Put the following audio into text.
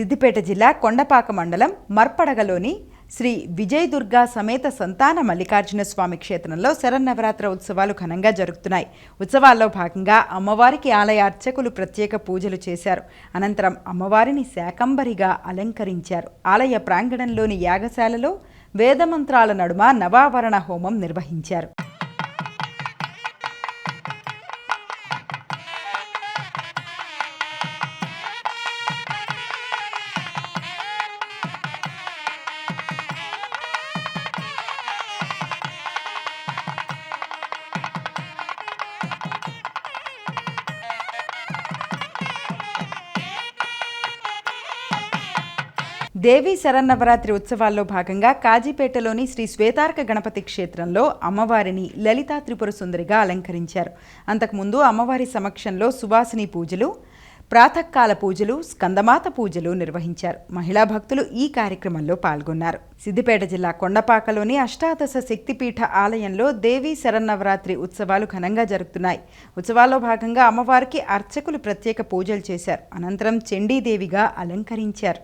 సిద్దిపేట జిల్లా కొండపాక మండలం మర్పడగలోని శ్రీ విజయ దుర్గా సమేత సంతాన మల్లికార్జున స్వామి క్షేత్రంలో శరన్నవరాత్ర ఉత్సవాలు ఘనంగా జరుగుతున్నాయి. ఉత్సవాల్లో భాగంగా అమ్మవారికి ఆలయ అర్చకులు ప్రత్యేక పూజలు చేశారు. అనంతరం అమ్మవారిని శాకంబరిగా అలంకరించారు. ఆలయ ప్రాంగణంలోని యాగశాలలో వేదమంత్రాల నడుమ నవావరణ హోమం నిర్వహించారు. దేవీ శరన్నవరాత్రి ఉత్సవాల్లో భాగంగా కాజీపేటలోని శ్రీ శ్వేతార్క గణపతి క్షేత్రంలో అమ్మవారిని లలితా త్రిపుర సుందరిగా అలంకరించారు. అంతకుముందు అమ్మవారి సమక్షంలో సువాసిని పూజలు ప్రాతకాల పూజలు స్కందమాత పూజలు నిర్వహించారు. మహిళా భక్తులు ఈ కార్యక్రమంలో పాల్గొన్నారు. సిద్దిపేట జిల్లా కొండపాకలోని అష్టాదశ శక్తిపీఠ ఆలయంలో దేవీ శరన్నవరాత్రి ఉత్సవాలు ఘనంగా జరుగుతున్నాయి ఉత్సవాల్లో భాగంగా అమ్మవారికి అర్చకులు ప్రత్యేక పూజలు చేశారు. అనంతరం చండీదేవిగా అలంకరించారు.